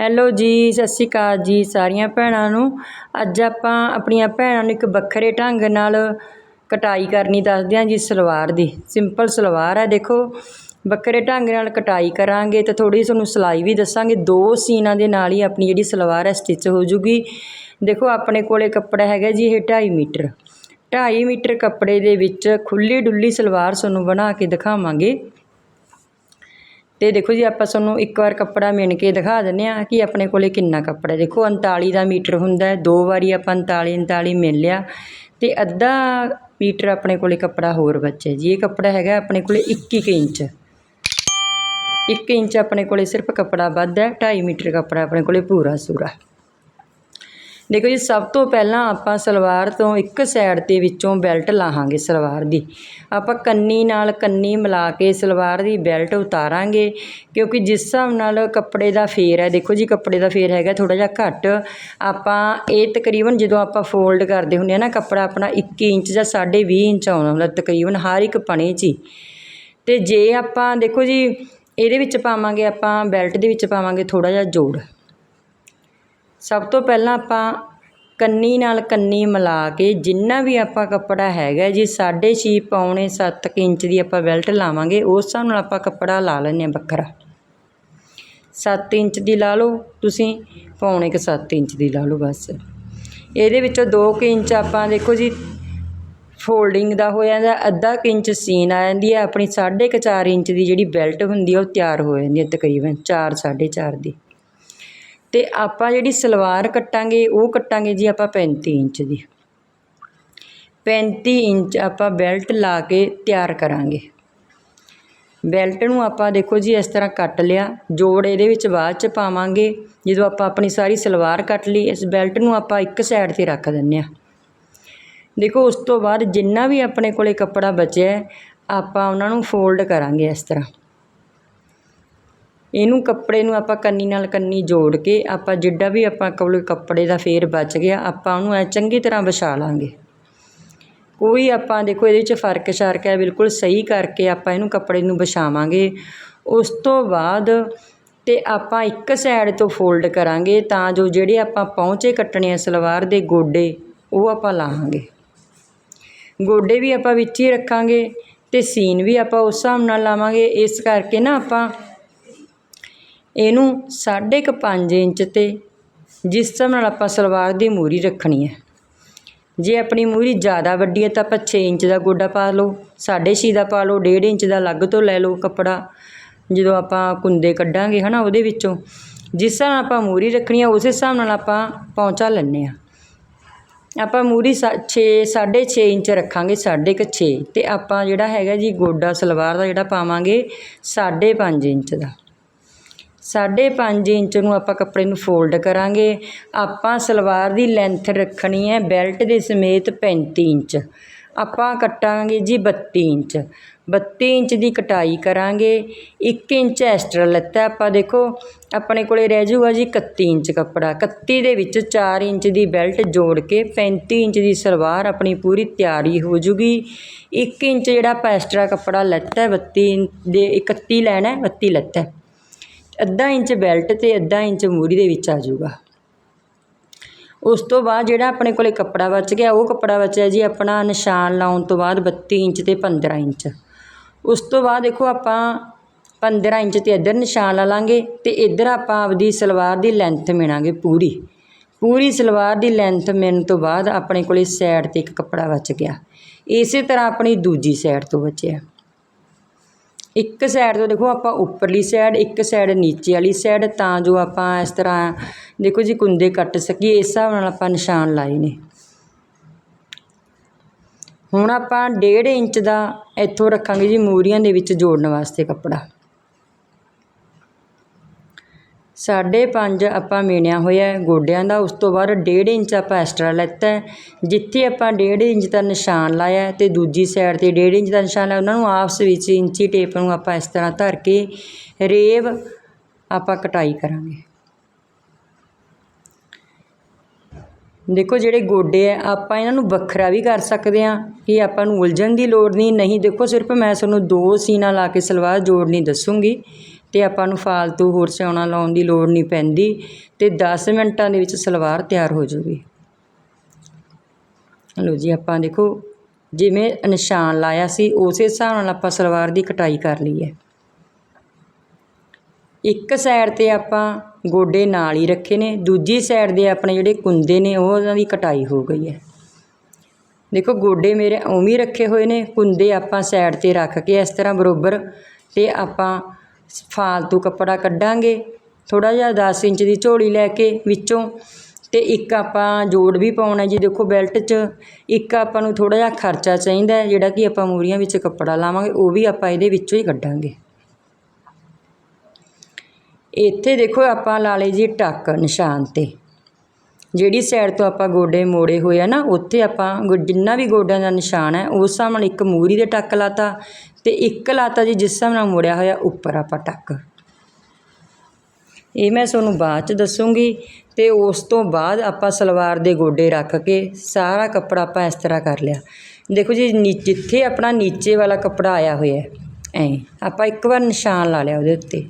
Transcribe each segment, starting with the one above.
Hello ਜੀ, ਸਤਿ ਸ਼੍ਰੀ ਅਕਾਲ ਜੀ ਸਾਰੀਆਂ ਭੈਣਾਂ ਨੂੰ। ਅੱਜ ਆਪਾਂ ਆਪਣੀਆਂ ਭੈਣਾਂ ਨੂੰ ਇੱਕ ਵੱਖਰੇ ਢੰਗ ਨਾਲ ਕਟਾਈ ਕਰਨੀ ਦੱਸਦੇ ਹਾਂ ਜੀ ਸਲਵਾਰ ਦੀ। ਸਿੰਪਲ ਸਲਵਾਰ ਹੈ ਦੇਖੋ। ਵੱਖਰੇ ਢੰਗ ਨਾਲ ਕਟਾਈ ਕਰਾਂਗੇ ਤੇ ਥੋੜੀ ਤੁਹਾਨੂੰ ਸਿਲਾਈ ਵੀ ਦੱਸਾਂਗੇ। ਦੋ ਸੀਨਾਂ ਦੇ ਨਾਲ ਹੀ ਆਪਣੀ ਜਿਹੜੀ ਸਲਵਾਰ ਹੈ ਸਟਿਚ ਹੋ ਜੂਗੀ। ਦੇਖੋ ਆਪਣੇ ਕੋਲੇ ਕੱਪੜਾ ਹੈਗਾ ਜੀ ਇਹ 2.5 ਮੀਟਰ। 2.5 ਮੀਟਰ ਕੱਪੜੇ ਦੇ ਵਿੱਚ ਖੁੱਲੀ ਡੁੱਲੀ ਸਲਵਾਰ ਤੁਹਾਨੂੰ ਬਣਾ ਕੇ ਦਿਖਾਵਾਂਗੇ। ਤੇ ਦੇਖੋ ਜੀ, ਆਪਾਂ ਤੁਹਾਨੂੰ ਇੱਕ ਵਾਰ ਕੱਪੜਾ ਮਿਣ ਕੇ ਦਿਖਾ ਦਿੰਨੇ ਆ ਕਿ ਆਪਣੇ ਕੋਲੇ ਕਿੰਨਾ ਕੱਪੜਾ ਦੇਖੋ 39 ਦਾ ਮੀਟਰ ਹੁੰਦਾ ਦੋ ਵਾਰੀ ਆਪਾਂ 39 39 ਮਿਲ ਲਿਆ ਤੇ ਅੱਧਾ ਮੀਟਰ ਆਪਣੇ ਕੋਲੇ ਕੱਪੜਾ ਹੋਰ ਬਚਿਆ ਜੀ। ਇਹ ਕੱਪੜਾ ਹੈਗਾ ਆਪਣੇ ਕੋਲੇ 21 ਕੁ ਇੰਚ। 1 ਇੰਚ ਆਪਣੇ ਕੋਲੇ ਸਿਰਫ ਕੱਪੜਾ ਵੱਧ ਹੈ 2.5 ਮੀਟਰ ਕੱਪੜਾ ਆਪਣੇ ਕੋਲੇ ਪੂਰਾ ਸੂਰਾ। ਦੇਖੋ ਜੀ, ਸਭ ਤੋਂ ਪਹਿਲਾਂ ਆਪਾਂ ਸਲਵਾਰ ਤੋਂ ਇੱਕ ਸਾਈਡ ਦੇ ਵਿੱਚੋਂ ਬੈਲਟ ਲਾਹਾਂਗੇ ਸਲਵਾਰ ਦੀ। ਆਪਾਂ ਕੰਨੀ ਨਾਲ ਕੰਨੀ ਮਿਲਾ ਕੇ ਸਲਵਾਰ ਦੀ ਬੈਲਟ ਉਤਾਰਾਂਗੇ, ਕਿਉਂਕਿ ਜਿਸ ਹਿਸਾਬ ਨਾਲ ਕੱਪੜੇ ਦਾ ਫੇਰ ਹੈ, ਦੇਖੋ ਜੀ, ਕੱਪੜੇ ਦਾ ਫੇਰ ਹੈਗਾ ਥੋੜਾ ਜਿਹਾ ਘੱਟ। ਆਪਾਂ ਇਹ ਤਕਰੀਬਨ ਜਦੋਂ ਆਪਾਂ ਫੋਲਡ ਕਰਦੇ ਹੁੰਦੇ ਆ ਨਾ, ਕੱਪੜਾ ਆਪਣਾ 21 ਇੰਚ ਜਾਂ 20.5 ਇੰਚ ਆਉਂਦਾ ਹੁੰਦਾ ਤਕਰੀਬਨ ਹਰ ਇੱਕ ਪਣੇ 'ਚ ਹੀ। ਤੇ ਜੇ ਆਪਾਂ ਦੇਖੋ ਜੀ, ਇਹਦੇ ਵਿੱਚ ਪਾਵਾਂਗੇ ਆਪਾਂ ਬੈਲਟ ਦੇ ਵਿੱਚ ਪਾਵਾਂਗੇ ਥੋੜਾ ਜਿਹਾ ਜੋੜ। ਸਭ ਤੋਂ ਪਹਿਲਾਂ ਆਪਾਂ ਕੰਨੀ ਨਾਲ ਕੰਨੀ ਮਿਲਾ ਕੇ ਜਿੰਨਾ ਵੀ ਆਪਾਂ ਕੱਪੜਾ ਹੈਗਾ ਜੀ 6.5 ਪੌਣੇ 7 ਇੰਚ ਦੀ ਆਪਾਂ ਬੈਲਟ ਲਾਵਾਂਗੇ, ਉਸ ਹਿਸਾਬ ਨਾਲ ਆਪਾਂ ਕੱਪੜਾ ਲਾ ਲੈਂਦੇ ਹਾਂ ਵੱਖਰਾ। 7 ਇੰਚ ਦੀ ਲਾ ਲਓ, ਤੁਸੀਂ ਪੌਣੇ ਕੁ 7 ਇੰਚ ਦੀ ਲਾ ਲਓ ਬਸ। ਇਹਦੇ ਵਿੱਚੋਂ 2 ਕੁ ਇੰਚ ਆਪਾਂ ਦੇਖੋ ਜੀ, ਫੋਲਡਿੰਗ ਦਾ ਹੋ ਜਾਂਦਾ, ਅੱਧਾ ਕੁ ਇੰਚ ਸੀਨ ਆ ਜਾਂਦੀ ਹੈ, ਆਪਣੀ 4.5 ਇੰਚ ਦੀ ਜਿਹੜੀ ਬੈਲਟ ਹੁੰਦੀ ਆ, ਉਹ ਤਿਆਰ ਹੋ ਜਾਂਦੀ ਹੈ ਤਕਰੀਬਨ 4 4.5 ਦੀ। ਅਤੇ ਆਪਾਂ ਜਿਹੜੀ ਸਲਵਾਰ ਕੱਟਾਂਗੇ, ਉਹ ਕੱਟਾਂਗੇ ਜੀ ਆਪਾਂ 35 ਇੰਚ ਦੀ। 35 ਇੰਚ ਆਪਾਂ ਬੈਲਟ ਲਾ ਕੇ ਤਿਆਰ ਕਰਾਂਗੇ। ਬੈਲਟ ਨੂੰ ਆਪਾਂ ਦੇਖੋ ਜੀ, ਇਸ ਤਰ੍ਹਾਂ ਕੱਟ ਲਿਆ। ਜੋੜ ਇਹਦੇ ਵਿੱਚ ਬਾਅਦ ਚ ਪਾਵਾਂਗੇ। ਜਦੋਂ ਆਪਾਂ ਆਪਣੀ ਸਾਰੀ ਸਲਵਾਰ ਕੱਟ ਲਈ, ਇਸ ਬੈਲਟ ਨੂੰ ਆਪਾਂ ਇੱਕ ਸਾਈਡ ਤੇ ਰੱਖ ਦਿੰਨੇ ਆ ਦੇਖੋ, ਉਸ ਤੋਂ ਬਾਅਦ ਜਿੰਨਾ ਵੀ ਆਪਣੇ ਕੋਲੇ ਕੱਪੜਾ ਬਚਿਆ ਆਪਾਂ ਉਹਨਾਂ ਨੂੰ ਫੋਲਡ ਕਰਾਂਗੇ ਇਸ ਤਰ੍ਹਾਂ। ਇਹਨੂੰ ਕੱਪੜੇ ਨੂੰ ਆਪਾਂ ਕੰਨੀ ਨਾਲ ਕੰਨੀ ਜੋੜ ਕੇ ਆਪਾਂ ਜਿੱਡਾ ਵੀ ਆਪਾਂ ਕੋਲ ਕੱਪੜੇ ਦਾ ਫੇਰ ਬਚ ਗਿਆ, ਆਪਾਂ ਉਹਨੂੰ ਐ ਚੰਗੀ ਤਰ੍ਹਾਂ ਵਿਛਾ ਲਾਂਗੇ। ਕੋਈ ਆਪਾਂ ਦੇਖੋ ਇਹਦੇ ਵਿੱਚ ਫ਼ਰਕ ਸ਼ਰਕ ਹੈ, ਬਿਲਕੁਲ ਸਹੀ ਕਰਕੇ ਆਪਾਂ ਇਹਨੂੰ ਕੱਪੜੇ ਨੂੰ ਵਿਛਾਵਾਂਗੇ। ਉਸ ਤੋਂ ਬਾਅਦ ਤੇ ਆਪਾਂ ਇੱਕ ਸਾਈਡ ਤੋਂ ਫੋਲਡ ਕਰਾਂਗੇ ਤਾਂ ਜੋ ਜਿਹੜੇ ਆਪਾਂ ਪਹੁੰਚੇ ਕੱਟਣੇ ਆ ਸਲਵਾਰ ਦੇ ਗੋਡੇ, ਉਹ ਆਪਾਂ ਲਾਹਾਂਗੇ ਗੋਡੇ ਵੀ ਆਪਾਂ ਵਿੱਚ ਹੀ ਰੱਖਾਂਗੇ ਤੇ ਸੀਨ ਵੀ ਆਪਾਂ ਉਸ ਹਿਸਾਬ ਨਾਲ ਲਾਵਾਂਗੇ। ਇਸ ਕਰਕੇ ਨਾ ਆਪਾਂ ਇਹਨੂੰ ਸਾਢੇ ਕੁ ਪੰਜ ਇੰਚ ਤੇ ਜਿਸ ਹਿਸਾਬ ਨਾਲ ਆਪਾਂ ਸਲਵਾਰ ਦੀ ਮੂਹਰੀ ਰੱਖਣੀ ਹੈ। ਜੇ ਆਪਣੀ ਮੂਹਰੀ ਜ਼ਿਆਦਾ ਵੱਡੀ ਹੈ ਤਾਂ ਆਪਾਂ ਛੇ ਇੰਚ ਦਾ ਗੋਡਾ ਪਾ ਲਓ 6.5 ਦਾ ਪਾ ਲਓ, ਡੇਢ ਇੰਚ ਦਾ ਅਲੱਗ ਤੋਂ ਲੈ ਲਓ ਕੱਪੜਾ, ਜਦੋਂ ਆਪਾਂ ਕੁੰਦੇ ਕੱਢਾਂਗੇ ਹੈ ਨਾ ਉਹਦੇ ਵਿੱਚੋਂ। ਜਿਸ ਹਿਸਾਬ ਨਾਲ ਆਪਾਂ ਮੂਹਰੀ ਰੱਖਣੀ ਆ ਉਸੇ ਹਿਸਾਬ ਨਾਲ ਆਪਾਂ ਪੌਂਚਾ ਲੈਂਦੇ ਹਾਂ। ਆਪਾਂ ਮੂਰੀ 6 6.5 ਇੰਚ ਰੱਖਾਂਗੇ, ਸਾਢੇ ਕੁ 6 ਤੇ ਆਪਾਂ ਜਿਹੜਾ ਹੈਗਾ ਜੀ ਗੋਡਾ ਸਲਵਾਰ ਦਾ ਜਿਹੜਾ ਪਾਵਾਂਗੇ 5.5 ਇੰਚ ਦਾ। ਸਾਢੇ ਪੰਜ ਇੰਚ ਨੂੰ ਆਪਾਂ ਕੱਪੜੇ ਨੂੰ ਫੋਲਡ ਕਰਾਂਗੇ। ਆਪਾਂ ਸਲਵਾਰ ਦੀ ਲੈਂਥ ਰੱਖਣੀ ਹੈ ਬੈਲਟ ਦੇ ਸਮੇਤ 35 ਇੰਚ। ਆਪਾਂ ਕੱਟਾਂਗੇ ਜੀ 32 ਇੰਚ। 32 ਇੰਚ ਦੀ ਕਟਾਈ ਕਰਾਂਗੇ। 1 ਇੰਚ ਐਕਸਟਰਾ ਲੱਤਾ ਆਪਾਂ, ਦੇਖੋ, ਆਪਣੇ ਕੋਲੇ ਰਹਿ ਜਾਊਗਾ ਜੀ 31 ਇੰਚ ਕੱਪੜਾ। 31 ਦੇ ਵਿੱਚ 4 ਇੰਚ ਦੀ ਬੈਲਟ ਜੋੜ ਕੇ 35 ਇੰਚ ਦੀ ਸਲਵਾਰ ਆਪਣੀ ਪੂਰੀ ਤਿਆਰੀ ਹੋ ਜੂਗੀ। 1 ਇੰਚ ਜਿਹੜਾ ਆਪਾਂ ਐਕਸਟਰਾ ਕੱਪੜਾ ਲੱਤਾ 32 ਦੇ 31 ਲੈਣਾ 32 ਲੱਤਾ ਅੱਧਾ ਇੰਚ ਬੈਲਟ ਤੇ ਅੱਧਾ ਇੰਚ ਮੂਰੀ ਦੇ ਵਿੱਚ ਆ ਜਾਊਗਾ। ਉਸ ਤੋਂ ਬਾਅਦ ਜਿਹੜਾ ਆਪਣੇ ਕੋਲੇ ਕੱਪੜਾ ਬਚ ਗਿਆ, ਉਹ ਕੱਪੜਾ ਬਚਿਆ ਜੀ ਆਪਣਾ ਨਿਸ਼ਾਨ ਲਾਉਣ ਤੋਂ ਬਾਅਦ 32 ਇੰਚ ਤੇ 15 ਇੰਚ। ਉਸ ਤੋਂ ਬਾਅਦ ਦੇਖੋ ਆਪਾਂ 15 ਇੰਚ ਤੇ ਇੱਧਰ ਨਿਸ਼ਾਨ ਲਾ ਲਾਂਗੇ ਤੇ ਇੱਧਰ ਆਪਾਂ ਆਪਦੀ ਸਲਵਾਰ ਦੀ ਲੈਂਥ ਮਿਣਾਂਗੇ ਪੂਰੀ। ਪੂਰੀ ਸਲਵਾਰ ਦੀ ਲੈਂਥ ਮਿਣ ਤੋਂ ਬਾਅਦ ਆਪਣੇ ਕੋਲੇ ਸਾਈਡ ਤੇ ਇੱਕ ਕੱਪੜਾ ਬਚ ਗਿਆ। ਇਸੇ ਤਰ੍ਹਾਂ ਆਪਣੀ ਦੂਜੀ ਸਾਈਡ ਤੋਂ ਬਚਿਆ। ਇੱਕ ਸਾਈਡ ਤੋਂ ਦੇਖੋ ਆਪਾਂ ਉੱਪਰਲੀ ਸਾਈਡ ਇੱਕ ਸਾਈਡ ਨੀਚੇ ਵਾਲੀ ਸਾਈਡ ਤਾਂ ਜੋ ਆਪਾਂ ਇਸ ਤਰ੍ਹਾਂ ਦੇਖੋ ਜੀ ਕੁੰਦੇ ਕੱਟ ਸਕੀਏ, ਇਸ ਹਿਸਾਬ ਨਾਲ ਆਪਾਂ ਨਿਸ਼ਾਨ ਲਾਏ ਨੇ। ਹੁਣ ਆਪਾਂ 1.5 ਇੰਚ ਦਾ ਇੱਥੋਂ ਰੱਖਾਂਗੇ ਜੀ ਮੂਰੀਆਂ ਦੇ ਵਿੱਚ ਜੋੜਨ ਵਾਸਤੇ ਕੱਪੜਾ। ਸਾਢੇ ਪੰਜ ਆਪਾਂ ਮਿਣਿਆ ਹੋਇਆ ਗੋਡਿਆਂ ਦਾ ਉਸ ਤੋਂ ਬਾਅਦ ਡੇਢ ਇੰਚ ਆਪਾਂ ਐਕਸਟਰਾ ਲੈਤਾ ਜਿੱਥੇ ਆਪਾਂ ਡੇਢ ਇੰਚ ਦਾ ਨਿਸ਼ਾਨ ਲਾਇਆ ਹੈ ਤੇ ਦੂਜੀ ਸਾਈਡ ਤੇ ਡੇਢ ਇੰਚ ਦਾ ਨਿਸ਼ਾਨ ਲਾਇਆ, ਉਹਨਾਂ ਨੂੰ ਆਪਸ ਵਿੱਚ ਇੰਚੀ ਟੇਪ ਨੂੰ ਆਪਾਂ ਇਸ ਤਰ੍ਹਾਂ ਧਰ ਕੇ ਰੇਵ ਆਪਾਂ ਕਟਾਈ ਕਰਾਂਗੇ। ਦੇਖੋ ਜਿਹੜੇ ਗੋਡੇ ਆ ਆਪਾਂ ਇਹਨਾਂ ਨੂੰ ਵੱਖਰਾ ਵੀ ਕਰ ਸਕਦੇ ਆ ਕਿ ਆਪਾਂ ਨੂੰ ਉਲਝਣ ਦੀ ਲੋੜ ਨਹੀਂ। ਨਹੀਂ ਦੇਖੋ, ਸਿਰਫ ਮੈਂ ਤੁਹਾਨੂੰ ਦੋ ਸੀਨਾ ਲਾ ਕੇ ਸਲਵਾਰ ਜੋੜਨੀ ਦੱਸੂੰਗੀ। ਅਤੇ ਆਪਾਂ ਨੂੰ ਫਾਲਤੂ ਹੋਰ ਸਿਉਣਾ ਲਾਉਣ ਦੀ ਲੋੜ ਨਹੀਂ ਪੈਂਦੀ ਅਤੇ ਦਸ ਮਿੰਟਾਂ ਦੇ ਵਿੱਚ ਸਲਵਾਰ ਤਿਆਰ ਹੋ ਜੂਗੀ। ਲਓ ਜੀ, ਆਪਾਂ ਦੇਖੋ ਜਿਵੇਂ ਨਿਸ਼ਾਨ ਲਾਇਆ ਸੀ, ਉਸੇ ਹਿਸਾਬ ਨਾਲ ਆਪਾਂ ਸਲਵਾਰ ਦੀ ਕਟਾਈ ਕਰ ਲਈ ਹੈ। ਇੱਕ ਸਾਈਡ ਤੇ ਆਪਾਂ ਗੋਡੇ ਨਾਲ ਹੀ ਰੱਖੇ ਨੇ, ਦੂਜੀ ਸਾਈਡ ਦੇ ਆਪਣੇ ਜਿਹੜੇ ਕੁੰਦੇ ਨੇ, ਉਹ ਉਹਨਾਂ ਦੀ ਕਟਾਈ ਹੋ ਗਈ ਹੈ। ਦੇਖੋ, ਗੋਡੇ ਮੇਰੇ ਉਵੇਂ ਰੱਖੇ ਹੋਏ ਨੇ, ਕੁੰਦੇ ਆਪਾਂ ਸਾਈਡ ਤੇ ਰੱਖ ਕੇ ਇਸ ਤਰ੍ਹਾਂ ਬਰੋਬਰ ਤੇ ਆਪਾਂ ਫਾਲਤੂ ਕੱਪੜਾ ਕੱਢਾਂਗੇ, ਥੋੜ੍ਹਾ ਜਿਹਾ ਦਸ ਇੰਚ ਦੀ ਝੋਲੀ ਲੈ ਕੇ ਵਿੱਚੋਂ ਅਤੇ ਇੱਕ ਆਪਾਂ ਜੋੜ ਵੀ ਪਾਉਣਾ ਜੀ ਦੇਖੋ ਬੈਲਟ 'ਚ, ਇੱਕ ਆਪਾਂ ਨੂੰ ਥੋੜ੍ਹਾ ਜਿਹਾ ਖਰਚਾ ਚਾਹੀਦਾ ਜਿਹੜਾ ਕਿ ਆਪਾਂ ਮੂਰੀਆਂ ਵਿੱਚ ਕੱਪੜਾ ਲਾਵਾਂਗੇ, ਉਹ ਵੀ ਆਪਾਂ ਇਹਦੇ ਵਿੱਚੋਂ ਹੀ ਕੱਢਾਂਗੇ। ਇੱਥੇ ਦੇਖੋ ਆਪਾਂ ਲਾ ਲਈ ਜੀ ਟੱਕ ਨਿਸ਼ਾਨ ਤੇ। ਜਿਹੜੀ ਸਾਈਡ ਤੋਂ ਆਪਾਂ ਗੋਡੇ ਮੋੜੇ ਹੋਏ ਆ ਨਾ, ਉੱਥੇ ਆਪਾਂ ਗੋ- ਜਿੰਨਾ ਵੀ ਗੋਡਿਆਂ ਦਾ ਨਿਸ਼ਾਨ ਹੈ, ਉਸ ਹਿਸਾਬ ਨਾਲ ਇੱਕ ਮੂਹਰੀ ਦੇ ਟੱਕ ਲਾਤਾ ਅਤੇ ਇੱਕ ਲਾਤਾ ਜੀ ਜਿਸ ਹਿਸਾਬ ਨਾਲ ਮੁੜਿਆ ਹੋਇਆ ਉੱਪਰ ਆਪਾਂ ਟੱਕ। ਇਹ ਮੈਂ ਤੁਹਾਨੂੰ ਬਾਅਦ ਚ ਦੱਸੂੰਗੀ ਅਤੇ ਉਸ ਤੋਂ ਬਾਅਦ ਆਪਾਂ ਸਲਵਾਰ ਦੇ ਗੋਡੇ ਰੱਖ ਕੇ ਸਾਰਾ ਕੱਪੜਾ ਆਪਾਂ ਇਸ ਤਰ੍ਹਾਂ ਕਰ ਲਿਆ। ਦੇਖੋ ਜੀ, ਨੀ- ਜਿੱਥੇ ਆਪਣਾ ਨੀਚੇ ਵਾਲਾ ਕੱਪੜਾ ਆਇਆ ਹੋਇਆ ਹੈ, ਐਂ, ਆਪਾਂ ਇੱਕ ਵਾਰ ਨਿਸ਼ਾਨ ਲਾ ਲਿਆ ਉਹਦੇ ਉੱਤੇ।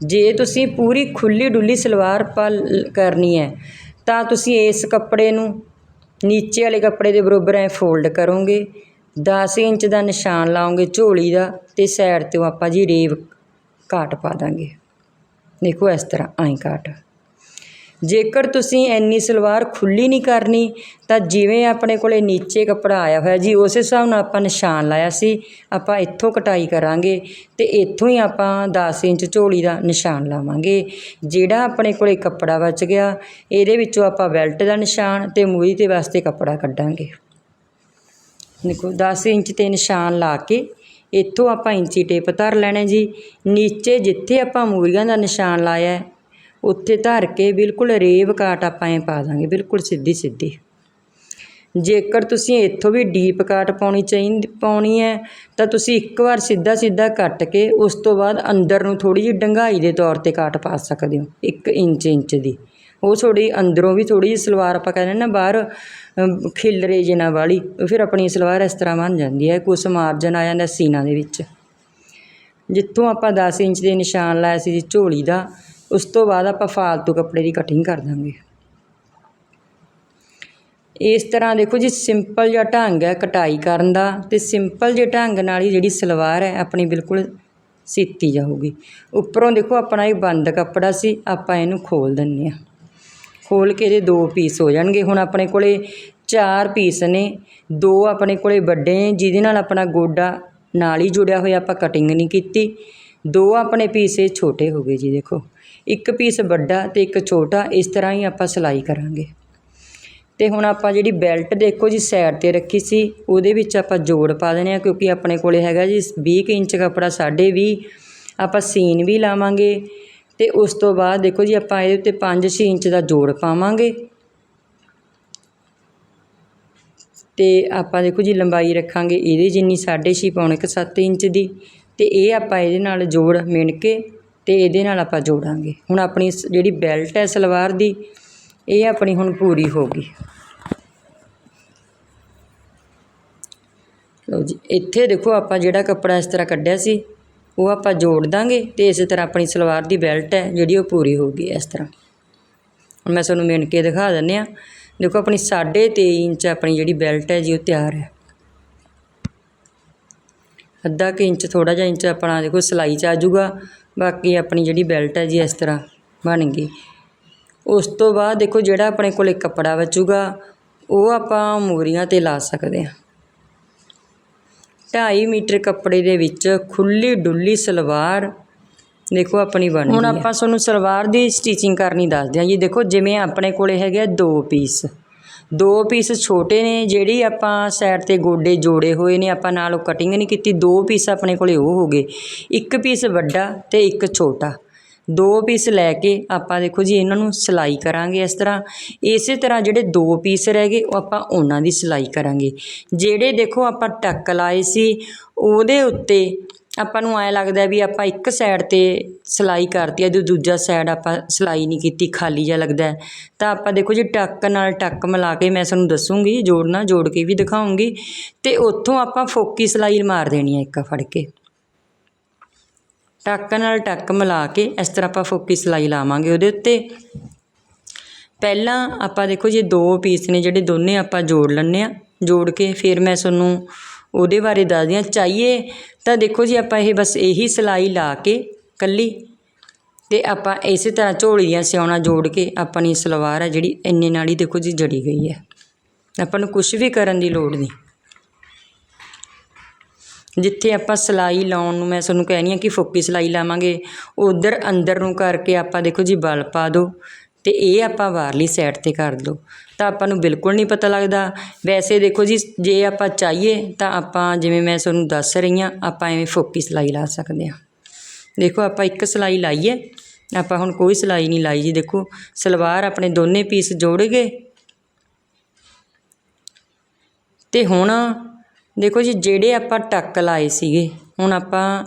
ਜੇ ਤੁਸੀਂ ਪੂਰੀ ਖੁੱਲੀ ਡੁੱਲੀ ਸਲਵਾਰ ਪਾ, ਕਰਨੀ ਹੈ ਤਾਂ ਤੁਸੀਂ ਇਸ ਕੱਪੜੇ ਨੂੰ ਨੀਚੇ ਵਾਲੇ ਕੱਪੜੇ ਦੇ ਬਰੋਬਰ ਐਂ ਫੋਲਡ ਕਰੋਗੇ। 10 ਇੰਚ ਦਾ ਨਿਸ਼ਾਨ ਲਾਓਗੇ ਝੋਲੀ ਦਾ ਤੇ ਸਾਈਡ ਤੋਂ ਆਪਾਂ ਜੀ ਰੇਬ ਕਾਟ ਪਾ ਦਾਂਗੇ। ਦੇਖੋ ਇਸ ਤਰ੍ਹਾਂ ਐਂ ਕਾਟ ਜੇਕਰ ਤੁਸੀਂ ਇੰਨੀ ਸਲਵਾਰ ਖੁੱਲ੍ਹੀ ਨਹੀਂ ਕਰਨੀ, ਤਾਂ ਜਿਵੇਂ ਆਪਣੇ ਕੋਲ ਨੀਚੇ ਕੱਪੜਾ ਆਇਆ ਹੋਇਆ ਜੀ, ਉਸ ਹਿਸਾਬ ਨਾਲ ਆਪਾਂ ਨਿਸ਼ਾਨ ਲਾਇਆ ਸੀ, ਆਪਾਂ ਇੱਥੋਂ ਕਟਾਈ ਕਰਾਂਗੇ ਅਤੇ ਇੱਥੋਂ ਹੀ ਆਪਾਂ ਦਸ ਇੰਚ ਝੋਲੀ ਦਾ ਨਿਸ਼ਾਨ ਲਾਵਾਂਗੇ। ਜਿਹੜਾ ਆਪਣੇ ਕੋਲ ਕੱਪੜਾ ਬਚ ਗਿਆ, ਇਹਦੇ ਵਿੱਚੋਂ ਆਪਾਂ ਬੈਲਟ ਦਾ ਨਿਸ਼ਾਨ ਅਤੇ ਮੂਰੀ ਦੇ ਵਾਸਤੇ ਕੱਪੜਾ ਕੱਢਾਂਗੇ। ਦੇਖੋ 10 ਇੰਚ ਤੇ ਨਿਸ਼ਾਨ ਲਾ ਕੇ ਇੱਥੋਂ ਆਪਾਂ ਇੰਚੀ ਟੇਪ ਧਰ ਲੈਣਾ ਜੀ। ਨੀਚੇ ਜਿੱਥੇ ਆਪਾਂ ਮੂਰੀਆਂ ਦਾ ਨਿਸ਼ਾਨ ਲਾਇਆ ਉੱਥੇ ਧਰ ਕੇ ਬਿਲਕੁਲ ਰੇਵ ਕਾਟ ਆਪਾਂ ਐ ਪਾ ਦਾਂਗੇ ਬਿਲਕੁਲ ਸਿੱਧੀ ਸਿੱਧੀ। ਜੇਕਰ ਤੁਸੀਂ ਇੱਥੋਂ ਵੀ ਡੀਪ ਕਾਟ ਪਾਉਣੀ ਚਾਹੀਦੀ ਪਾਉਣੀ ਹੈ ਤਾਂ ਤੁਸੀਂ ਇੱਕ ਵਾਰ ਸਿੱਧਾ ਸਿੱਧਾ ਕੱਟ ਕੇ ਉਸ ਤੋਂ ਬਾਅਦ ਅੰਦਰ ਨੂੰ ਥੋੜੀ ਜਿਹੀ ਡੰਗਾਈ ਦੇ ਤੌਰ ਤੇ ਕਾਟ ਪਾ ਸਕਦੇ ਹੋ 1 ਇੰਚ ਇੰਚ ਦੀ। ਉਹ ਥੋੜੀ ਅੰਦਰੋਂ ਵੀ ਥੋੜੀ ਜਿਹੀ ਸਲਵਾਰ ਆਪਾਂ ਕਹਿੰਦੇ ਨਾ ਬਾਹਰ ਅਮ, ਖਿਲਰੇ ਜਿਨਾ ਵਾਲੀ ਫਿਰ ਆਪਣੀ ਸਲਵਾਰ ਇਸ ਤਰ੍ਹਾਂ ਬਣ ਜਾਂਦੀ ਹੈ ਕੁਛ ਮਾਰਜਨ ਆ ਜਾਂਦਾ ਸੀਨਾ ਦੇ ਵਿੱਚ। ਜਿੱਥੋਂ ਆਪਾਂ 10 ਇੰਚ ਦੇ ਨਿਸ਼ਾਨ ਲਾਇਆ ਸੀ ਝੋਲੀ ਦਾ ਉਸ ਤੋਂ ਬਾਅਦ ਆਪਾਂ ਫਾਲਤੂ ਕੱਪੜੇ ਦੀ ਕਟਿੰਗ ਕਰ ਦਾਂਗੇ। ਇਸ ਤਰ੍ਹਾਂ ਦੇਖੋ ਜੀ ਸਿੰਪਲ ਜਿਹਾ ਢੰਗ ਹੈ ਕਟਾਈ ਕਰਨ ਦਾ ਤੇ ਸਿੰਪਲ ਜੇ ਢੰਗ ਨਾਲ ਹੀ ਜਿਹੜੀ ਸਲਵਾਰ ਹੈ ਆਪਣੀ ਬਿਲਕੁਲ ਸੀਤੀ ਜਾਊਗੀ। ਉੱਪਰੋਂ ਦੇਖੋ ਆਪਣਾ ਇਹ ਬੰਦ ਕੱਪੜਾ ਸੀ, ਆਪਾਂ ਇਹਨੂੰ ਖੋਲ ਦਿੰਨੇ ਆ ਖੋਲ ਕੇ ਇਹਦੇ ਦੋ ਪੀਸ ਹੋ ਜਾਣਗੇ। ਹੁਣ ਆਪਣੇ ਕੋਲੇ ਚਾਰ ਪੀਸ ਨੇ, ਦੋ ਆਪਣੇ ਕੋਲੇ ਵੱਡੇ ਨੇ, ਜਿਹਦੇ ਨਾਲ ਆਪਣਾ ਗੋਡਾ ਨਾਲ ਹੀ ਜੁੜਿਆ ਹੋਇਆ ਆਪਾਂ ਕਟਿੰਗ ਨਹੀਂ ਕੀਤੀ। ਦੋ ਆਪਣੇ ਪੀਸ ਇਹ ਛੋਟੇ ਹੋ ਗਏ ਜੀ, ਦੇਖੋ। ਇੱਕ ਪੀਸ ਵੱਡਾ ਅਤੇ ਇੱਕ ਛੋਟਾ, ਇਸ ਤਰ੍ਹਾਂ ਹੀ ਆਪਾਂ ਸਿਲਾਈ ਕਰਾਂਗੇ। ਅਤੇ ਹੁਣ ਆਪਾਂ ਜਿਹੜੀ ਬੈਲਟ ਦੇਖੋ ਜੀ ਸਾਈਡ ਤੇ ਰੱਖੀ ਸੀ, ਉਹਦੇ ਵਿੱਚ ਆਪਾਂ ਜੋੜ ਪਾ ਦੇਣੇ ਆ, ਕਿਉਂਕਿ ਆਪਣੇ ਕੋਲੇ ਹੈਗਾ ਜੀ 20 ਕੁ ਇੰਚ ਕੱਪੜਾ, ਸਾਢੇ ਵੀਹ। ਆਪਾਂ ਸੀਨ ਵੀ ਲਾਵਾਂਗੇ ਅਤੇ ਉਸ ਤੋਂ ਬਾਅਦ ਦੇਖੋ ਜੀ, ਆਪਾਂ ਇਹਦੇ ਉੱਤੇ 5-6 ਇੰਚ ਦਾ ਜੋੜ ਪਾਵਾਂਗੇ। ਅਤੇ ਆਪਾਂ ਦੇਖੋ ਜੀ, ਲੰਬਾਈ ਰੱਖਾਂਗੇ, ਇਹਦੇ ਜਿੰਨੀ 6.5 ਪੌਣੇ ਕੁ 7 ਇੰਚ ਦੀ। ਅਤੇ ਇਹ ਆਪਾਂ ਇਹਦੇ ਨਾਲ ਜੋੜ ਮਿਣ ਕੇ ਅਤੇ ਇਹਦੇ ਨਾਲ ਆਪਾਂ ਜੋੜਾਂਗੇ। ਹੁਣ ਆਪਣੀ ਸ- ਜਿਹੜੀ ਬੈਲਟ ਹੈ ਸਲਵਾਰ ਦੀ, ਇਹ ਆਪਣੀ ਹੁਣ ਪੂਰੀ ਹੋ ਗਈ। ਲਓ ਜੀ, ਇੱਥੇ ਦੇਖੋ ਆਪਾਂ ਜਿਹੜਾ ਕੱਪੜਾ ਇਸ ਤਰ੍ਹਾਂ ਕੱਢਿਆ ਸੀ, ਉਹ ਆਪਾਂ ਜੋੜ ਦਾਂਗੇ ਤੇ ਇਸੇ ਤਰ੍ਹਾਂ ਆਪਣੀ ਸਲਵਾਰ ਦੀ ਬੈਲਟ ਹੈ, ਜਿਹੜੀ ਉਹ ਪੂਰੀ ਹੋ ਗਈ ਇਸ ਤਰ੍ਹਾਂ। ਹੁਣ ਮੈਂ ਤੁਹਾਨੂੰ ਮਿਣ ਕੇ ਦਿਖਾ ਦਿੰਦੇ ਆ। ਦੇਖੋ ਆਪਣੀ 23.5 ਇੰਚ ਆਪਣੀ ਜਿਹੜੀ ਬੈਲਟ ਹੈ ਜੀ, ਉਹ ਤਿਆਰ ਹੈ। ਅੱਧਾ ਕੁ ਇੰਚ ਥੋੜਾ ਜਿਹਾ ਇੰਚ ਆਪਣਾ ਦੇਖੋ ਸਿਲਾਈ ਚ ਆ ਜਾਊਗਾ। ਬਾਕੀ ਆਪਣੀ ਜਿਹੜੀ ਬੈਲਟ ਹੈ ਜੀ ਇਸ ਤਰ੍ਹਾਂ ਬਣ ਗਈ। ਉਸ ਤੋਂ ਬਾਅਦ ਦੇਖੋ ਜਿਹੜਾ ਆਪਣੇ ਕੋਲੇ ਕੱਪੜਾ ਬਚੂਗਾ ਉਹ ਆਪਾਂ ਮੂਰੀਆਂ ਤੇ ਲਾ ਸਕਦੇ ਹਾਂ। 2.5 ਮੀਟਰ ਕੱਪੜੇ ਦੇ ਵਿੱਚ ਖੁੱਲੀ ਡੁੱਲੀ ਸਲਵਾਰ ਦੇਖੋ ਆਪਣੀ ਬਣ ਗਈ ਹੁਣ ਆਪਾਂ ਤੁਹਾਨੂੰ ਸਲਵਾਰ ਦੀ ਸਟਿਚਿੰਗ ਕਰਨੀ ਦੱਸਦੇ ਹਾਂ ਜੀ। ਦੇਖੋ ਜਿਵੇਂ ਆਪਣੇ ਕੋਲੇ ਹੈਗੇ ਆ ਦੋ ਪੀਸ ਦੋ ਪੀਸ ਛੋਟੇ ਨੇ, ਜਿਹੜੀ ਆਪਾਂ ਸਾਈਡ ਤੇ ਗੋਡੇ ਜੋੜੇ ਹੋਏ ਨੇ, ਆਪਾਂ ਨਾਲ ਉਹ ਕਟਿੰਗ ਨਹੀਂ ਕੀਤੀ, ਦੋ ਪੀਸ ਆਪਣੇ ਕੋਲੇ ਉਹ ਹੋ ਗਏ। ਇੱਕ ਪੀਸ ਵੱਡਾ ਤੇ ਇੱਕ ਛੋਟਾ। ਦੋ ਪੀਸ ਲੈ ਕੇ ਆਪਾਂ ਦੇਖੋ ਜੀ, ਇਹਨਾਂ ਨੂੰ ਸਿਲਾਈ ਕਰਾਂਗੇ ਇਸ ਤਰ੍ਹਾਂ। ਇਸੇ ਤਰ੍ਹਾਂ ਜਿਹੜੇ ਦੋ ਪੀਸ ਰਹਿ ਗਏ, ਉਹ ਆਪਾਂ ਉਹਨਾਂ ਦੀ ਸਿਲਾਈ ਕਰਾਂਗੇ। ਜਿਹੜੇ ਦੇਖੋ ਆਪਾਂ ਟੱਕ ਲਾਏ ਸੀ, ਉਹਦੇ ਉੱਤੇ ਆਪਾਂ ਨੂੰ ਐਂ ਲੱਗਦਾ ਵੀ ਆਪਾਂ ਇੱਕ ਸਾਈਡ ਤੇ ਸਿਲਾਈ ਕਰਤੀ ਹੈ ਤੇ ਦੂਜਾ ਸਾਈਡ ਆਪਾਂ ਸਿਲਾਈ ਨਹੀਂ ਕੀਤੀ, ਖਾਲੀ ਜਿਹਾ ਲੱਗਦਾ ਤਾਂ ਆਪਾਂ ਦੇਖੋ ਜੀ, ਟੱਕ ਨਾਲ ਟੱਕ ਮਿਲਾ ਕੇ ਮੈਂ ਤੁਹਾਨੂੰ ਦੱਸੂੰਗੀ, ਜੋੜਨਾ, ਜੋੜ ਕੇ ਵੀ ਦਿਖਾਉਂਗੀ। ਅਤੇ ਉੱਥੋਂ ਆਪਾਂ ਫੋਕੀ ਸਿਲਾਈ ਮਾਰ ਦੇਣੀ ਹੈ ਇੱਕ ਫੜ ਕੇ। ਟੱਕ ਨਾਲ ਟੱਕ ਮਿਲਾ ਕੇ ਇਸ ਤਰ੍ਹਾਂ ਆਪਾਂ ਫੋਕੀ ਸਿਲਾਈ ਲਾਵਾਂਗੇ ਉਹਦੇ ਉੱਤੇ। ਪਹਿਲਾਂ ਆਪਾਂ ਦੇਖੋ ਜੀ, ਦੋ ਪੀਸ ਨੇ ਜਿਹੜੇ ਦੋਨੇ ਆਪਾਂ ਜੋੜ ਲੈਂਦੇ ਆ ਜੋੜ ਕੇ ਫਿਰ ਮੈਂ ਤੁਹਾਨੂੰ ਉਹਦੇ ਬਾਰੇ ਦੱਸਦੀ ਹਾਂ। ਚਾਹੀਏ ਤਾਂ ਦੇਖੋ ਜੀ, ਆਪਾਂ ਇਹ ਬਸ ਇਹੀ ਸਿਲਾਈ ਲਾ ਕੇ ਇਕੱਲੀ ਅਤੇ ਆਪਾਂ ਇਸੇ ਤਰ੍ਹਾਂ ਝੋਲੀ ਦੀਆਂ ਸਿਉਣਾ ਜੋੜ ਕੇ ਆਪਣੀ ਸਲਵਾਰ ਹੈ ਜਿਹੜੀ ਇੰਨੇ ਨਾਲ ਹੀ ਦੇਖੋ ਜੀ ਜੜੀ ਗਈ ਹੈ। ਆਪਾਂ ਨੂੰ ਕੁਝ ਵੀ ਕਰਨ ਦੀ ਲੋੜ ਨਹੀਂ। ਜਿੱਥੇ ਆਪਾਂ ਸਿਲਾਈ ਲਾਉਣ ਨੂੰ ਮੈਂ ਤੁਹਾਨੂੰ ਕਹਿਣੀ ਆ ਕਿ ਫੁੱਕੀ ਸਿਲਾਈ ਲਾਵਾਂਗੇ, ਉਧਰ ਅੰਦਰ ਨੂੰ ਕਰਕੇ ਆਪਾਂ ਦੇਖੋ ਜੀ ਬਲ ਪਾ ਦਿਓ। ਅਤੇ ਇਹ ਆਪਾਂ ਬਾਹਰਲੀ ਸਾਈਡ ਤੇ ਕਰ ਦਿਉ ਤਾਂ ਆਪਾਂ ਨੂੰ ਬਿਲਕੁਲ ਨਹੀਂ ਪਤਾ ਲੱਗਦਾ। ਵੈਸੇ ਦੇਖੋ ਜੀ, ਜੇ ਆਪਾਂ ਚਾਹੀਏ ਤਾਂ ਆਪਾਂ ਜਿਵੇਂ ਮੈਂ ਤੁਹਾਨੂੰ ਦੱਸ ਰਹੀ ਹਾਂ, ਆਪਾਂ ਐਵੇਂ ਫੋਕੀ ਸਿਲਾਈ ਲਾ ਸਕਦੇ ਹਾਂ। ਦੇਖੋ ਆਪਾਂ ਇੱਕ ਸਿਲਾਈ ਲਾਈਏ ਆਪਾਂ ਹੁਣ ਕੋਈ ਸਿਲਾਈ ਨਹੀਂ ਲਾਈ ਜੀ। ਦੇਖੋ ਸਲਵਾਰ ਆਪਣੇ ਦੋਨੇ ਪੀਸ ਜੋੜ ਗਏ। ਤੇ ਹੁਣ ਦੇਖੋ ਜੀ, ਜਿਹੜੇ ਆਪਾਂ ਟੱਕ ਲਾਏ ਸੀਗੇ, ਹੁਣ ਆਪਾਂ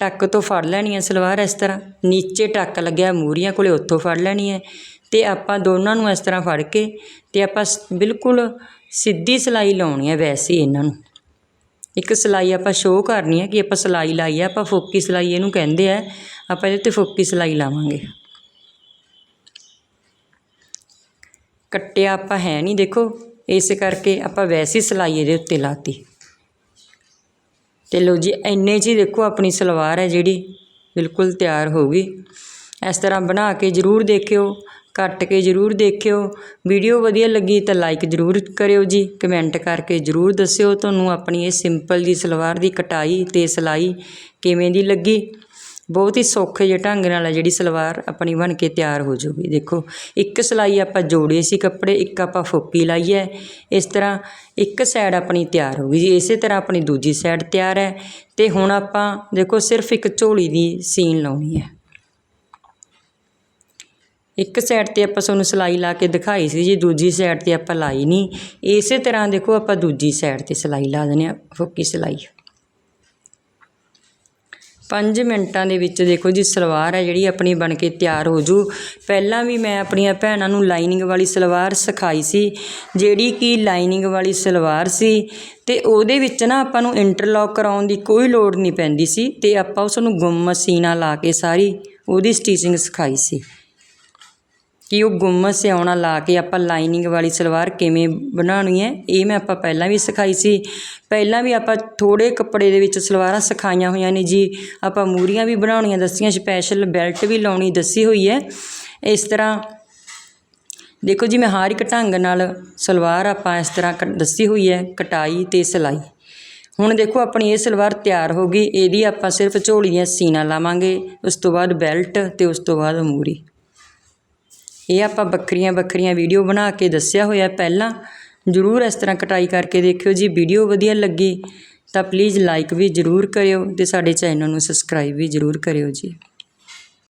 ਟੱਕ ਤੋਂ ਫੜ ਲੈਣੀ ਹੈ ਸਲਵਾਰ ਇਸ ਤਰ੍ਹਾਂ। ਨੀਚੇ ਟੱਕ ਲੱਗਿਆ ਮੂਰੀਆਂ ਕੋਲੇ, ਉੱਥੋਂ ਫੜ ਲੈਣੀ ਹੈ। ਅਤੇ ਆਪਾਂ ਦੋਨਾਂ ਨੂੰ ਇਸ ਤਰ੍ਹਾਂ ਫੜ ਕੇ ਅਤੇ ਆਪਾਂ ਸ- ਬਿਲਕੁਲ ਸਿੱਧੀ ਸਿਲਾਈ ਲਾਉਣੀ ਹੈ ਵੈਸੇ ਹੀ ਇਹਨਾਂ ਨੂੰ। ਇੱਕ ਸਿਲਾਈ ਆਪਾਂ ਸ਼ੋਅ ਕਰਨੀ ਹੈ ਕਿ ਆਪਾਂ ਸਿਲਾਈ ਲਾਈ ਹੈ, ਆਪਾਂ ਫੋਕੀ ਸਿਲਾਈ ਇਹਨੂੰ ਕਹਿੰਦੇ ਆ। ਆਪਾਂ ਇਹਦੇ ਉੱਤੇ ਫੋਕੀ ਸਿਲਾਈ ਲਾਵਾਂਗੇ। ਕੱਟਿਆ ਆਪਾਂ ਹੈ ਨਹੀਂ, ਦੇਖੋ, ਇਸ ਕਰਕੇ ਆਪਾਂ ਵੈਸੀ ਸਿਲਾਈ ਇਹਦੇ ਉੱਤੇ ਲਾਤੀ। ਅਤੇ ਲਓ ਜੀ, ਇੰਨੇ 'ਚ ਹੀ ਦੇਖੋ ਆਪਣੀ ਸਲਵਾਰ ਹੈ ਜਿਹੜੀ, ਬਿਲਕੁਲ ਤਿਆਰ ਹੋ ਗਈ। ਇਸ ਤਰ੍ਹਾਂ ਬਣਾ ਕੇ ਜ਼ਰੂਰ ਦੇਖਿਓ ਕੱਟ ਕੇ ਜ਼ਰੂਰ ਦੇਖਿਓ। ਵੀਡੀਓ ਵਧੀਆ ਲੱਗੀ ਤਾਂ ਲਾਈਕ ਜ਼ਰੂਰ ਕਰਿਓ ਜੀ ਕਮੈਂਟ ਕਰਕੇ ਜ਼ਰੂਰ ਦੱਸਿਓ ਤੁਹਾਨੂੰ ਆਪਣੀ ਇਹ ਸਿੰਪਲ ਜੀ ਸਲਵਾਰ ਦੀ ਕਟਾਈ ਅਤੇ ਸਿਲਾਈ ਕਿਵੇਂ ਦੀ ਲੱਗੀ। ਬਹੁਤ ਹੀ ਸੌਖੇ ਜਿਹੇ ਢੰਗ ਨਾਲ ਹੈ ਜਿਹੜੀ ਸਲਵਾਰ ਆਪਣੀ ਬਣ ਕੇ ਤਿਆਰ ਹੋ ਜੂਗੀ ਦੇਖੋ, ਇੱਕ ਸਿਲਾਈ ਆਪਾਂ ਜੋੜੇ ਸੀ ਕੱਪੜੇ, ਇੱਕ ਆਪਾਂ ਫੋਕੀ ਲਾਈ ਹੈ। ਇਸ ਤਰ੍ਹਾਂ ਇੱਕ ਸਾਈਡ ਆਪਣੀ ਤਿਆਰ ਹੋ ਗਈ ਜੀ। ਇਸੇ ਤਰ੍ਹਾਂ ਆਪਣੀ ਦੂਜੀ ਸਾਈਡ ਤਿਆਰ ਹੈ। ਤੇ ਹੁਣ ਆਪਾਂ ਦੇਖੋ, ਸਿਰਫ ਇੱਕ ਝੋਲੀ ਦੀ ਸੀਨ ਲਾਉਣੀ ਹੈ। ਇੱਕ ਸਾਈਡ ਤੇ ਆਪਾਂ ਤੁਹਾਨੂੰ ਸਿਲਾਈ ਲਾ ਕੇ ਦਿਖਾਈ ਸੀ ਜੀ, ਦੂਜੀ ਸਾਈਡ ਤੇ ਆਪਾਂ ਲਾਈ ਨਹੀਂ। ਇਸੇ ਤਰ੍ਹਾਂ ਦੇਖੋ, ਆਪਾਂ ਦੂਜੀ ਸਾਈਡ ਤੇ ਸਿਲਾਈ ਲਾ ਦਿੰਦੇ ਆ ਫੋਕੀ ਸਿਲਾਈ। 5 ਮਿੰਟਾਂ ਦੇ ਵਿੱਚ ਦੇਖੋ ਜੀ ਸਲਵਾਰ ਹੈ ਜਿਹੜੀ ਆਪਣੀ ਬਣ ਕੇ ਤਿਆਰ ਹੋ ਜੂ। ਪਹਿਲਾਂ ਵੀ ਮੈਂ ਆਪਣੀਆਂ ਭੈਣਾਂ ਨੂੰ ਲਾਈਨਿੰਗ ਵਾਲੀ ਸਲਵਾਰ ਸਿਖਾਈ ਸੀ, ਜਿਹੜੀ ਕਿ ਲਾਈਨਿੰਗ ਵਾਲੀ ਸਲਵਾਰ ਸੀ ਤੇ ਉਹਦੇ ਵਿੱਚ ਨਾ ਆਪਾਂ ਨੂੰ ਇੰਟਰਲੌਕ ਕਰਾਉਣ ਦੀ ਕੋਈ ਲੋੜ ਨਹੀਂ ਪੈਂਦੀ ਸੀ ਤੇ ਆਪਾਂ ਉਸ ਨੂੰ ਗੁੰਮ ਮਸ਼ੀਨਾਂ ਲਾ ਕੇ ਸਾਰੀ ਉਹਦੀ ਸਟਿਚਿੰਗ ਸਿਖਾਈ ਸੀ। ਕਿ ਉਹ ਗੁੰਮ ਸਿਉਣਾ ਲਾ ਕੇ ਆਪਾਂ ਲਾਈਨਿੰਗ ਵਾਲੀ ਸਲਵਾਰ ਕਿਵੇਂ ਬਣਾਉਣੀ ਹੈ, ਇਹ ਮੈਂ ਆਪਾਂ ਪਹਿਲਾਂ ਵੀ ਸਿਖਾਈ ਸੀ। ਪਹਿਲਾਂ ਵੀ ਆਪਾਂ ਥੋੜੇ ਕੱਪੜੇ ਦੇ ਵਿੱਚ ਸਲਵਾਰਾਂ ਸਿਖਾਈਆਂ ਹੋਈਆਂ ਨੇ ਜੀ। ਆਪਾਂ ਮੂਰੀਆਂ ਵੀ ਬਣਾਉਣੀਆਂ ਦੱਸੀਆਂ ਸਪੈਸ਼ਲ ਬੈਲਟ ਵੀ ਲਾਉਣੀ ਦੱਸੀ ਹੋਈ ਹੈ। ਇਸ ਤਰ੍ਹਾਂ ਦੇਖੋ ਜੀ, ਮੈਂ ਹਰ ਇੱਕ ਢੰਗ ਨਾਲ ਸਲਵਾਰ ਆਪਾਂ ਇਸ ਤਰ੍ਹਾਂ ਕ- ਦੱਸੀ ਹੋਈ ਹੈ, ਕਟਾਈ ਤੇ ਸਿਲਾਈ। ਹੁਣ ਦੇਖੋ, ਆਪਣੀ ਇਹ ਸਲਵਾਰ ਤਿਆਰ ਹੋ ਗਈ, ਇਹਦੀ ਆਪਾਂ ਸਿਰਫ ਝੋਲੀ ਦੀਆਂ ਸੀਨਾ ਲਾਵਾਂਗੇ, ਉਸ ਤੋਂ ਬਾਅਦ ਬੈਲਟ ਤੇ ਉਸ ਤੋਂ ਬਾਅਦ ਮੂਰੀ। ਇਹ ਆਪਾਂ ਵੱਖਰੀਆਂ ਵੱਖਰੀਆਂ ਵੀਡੀਓ ਬਣਾ ਕੇ ਦੱਸਿਆ ਹੋਇਆ ਪਹਿਲਾਂ। ਜ਼ਰੂਰ ਇਸ ਤਰ੍ਹਾਂ ਕਟਾਈ ਕਰਕੇ ਦੇਖਿਓ ਜੀ, ਵੀਡੀਓ ਵਧੀਆ ਲੱਗੀ ਤਾਂ ਪਲੀਜ਼ ਲਾਈਕ ਵੀ ਜ਼ਰੂਰ ਕਰਿਓ ਤੇ ਸਾਡੇ ਚੈਨਲ ਨੂੰ ਸਬਸਕ੍ਰਾਈਬ ਵੀ ਜ਼ਰੂਰ ਕਰਿਓ ਜੀ।